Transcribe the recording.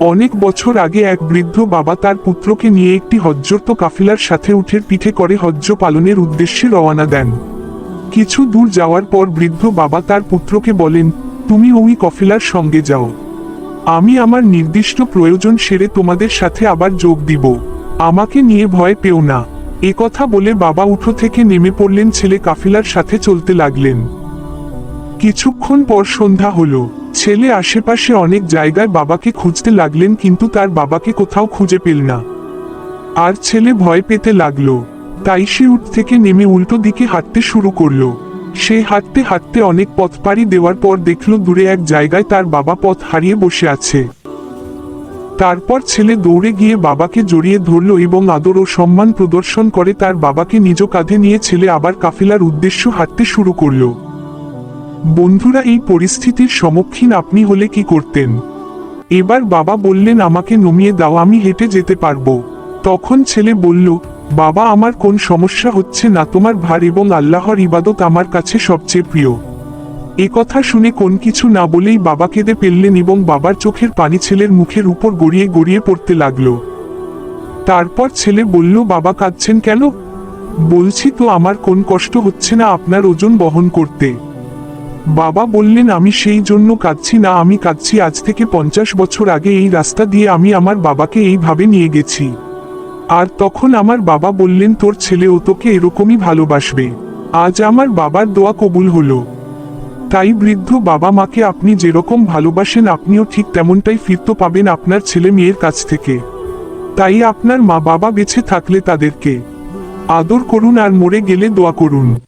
অনেক বছর আগে এক বৃদ্ধ বাবা তার পুত্রকে নিয়ে একটি হজ্জর্ত কাফিলার সাথে উঠের পিঠে করে হজ্জ পালনের উদ্দেশ্যে রওনা দেন। কিছু দূর যাওয়ার পর বৃদ্ধ বাবা তার পুত্রকে বলেন, তুমি ওই কফিলার সঙ্গে যাও। আমি আমার নির্দিষ্ট প্রয়োজন সেরে তোমাদের সাথে আবার যোগ দিব। আমাকে নিয়ে ভয় পেও না। এ কথা বলে বাবা উঠো থেকে নেমে পড়লেন ছেলে কাফিলার সাথে চলতে লাগলেন। কিছুক্ষণ পর সন্ধ্যা হলো। ছেলে আশেপাশে অনেক জায়গায় বাবাকে খুঁজতে লাগলেন কিন্তু তার বাবাকে কোথাও খুঁজে পেল না। আর ছেলে ভয় পেতে লাগল। তাই সে উঠ থেকে নেমে উল্টো দিকে হাঁটতে শুরু করল। সে হাঁটতে হাঁটতে অনেক পথ পাড়ি দেওয়ার পর দেখল দূরে এক জায়গায় তার বাবা পথ হারিয়ে বসে আছে। তারপর ছেলে দৌড়ে গিয়ে বাবাকে জড়িয়ে ধরল এবং আদর ও সম্মান প্রদর্শন করে তার বাবাকে নিজ কাঁধে নিয়ে ছেলে আবার কাফিলার উদ্দেশ্য হাঁটতে শুরু করল। বন্ধুরা, এই পরিস্থিতির সম্মুখীন আপনি হলে কি করতেন? এবার বাবা বললেন, আমাকে নমিয়ে দাও, আমি হেঁটে যেতে পারব। তখন ছেলে বলল, বাবা, আমার কোন সমস্যা হচ্ছে না? তোমার ভার এবং আল্লাহর ইবাদত আমার কাছে সবচেয়ে প্রিয়। এ কথা শুনে কোন কিছু না বলেই বাবা কেঁদে ফেললেন এবং বাবার চোখের পানি ছেলের মুখের উপর গড়িয়ে গড়িয়ে পড়তে লাগল। তারপর ছেলে বলল, বাবা, কাঁদছেন কেন? বলছি তো, আমার কোন কষ্ট হচ্ছে না আপনার ওজন বহন করতে। বাবা বললেন, আমি সেই জন্য কাঁদছি না, আমি কাঁদছি। আজ থেকে পঞ্চাশ বছর আগে এই রাস্তা দিয়ে আমি আমার বাবাকে এইভাবে নিয়ে গেছি। আর তখন আমার বাবা বললেন, তোর ছেলে ও তোকে এরকমই ভালোবাসবে। আজ আমার বাবার দোয়া কবুল হলো। তাই বৃদ্ধ বাবা মাকে আপনি যেরকম ভালোবাসেন, আপনিও ঠিক তেমনটাই ফিরতে পাবেন আপনার ছেলে মেয়ের কাছ থেকে। তাই আপনার মা বাবা বেছে থাকলে তাদেরকে আদর করুন আর মরে গেলে দোয়া করুন।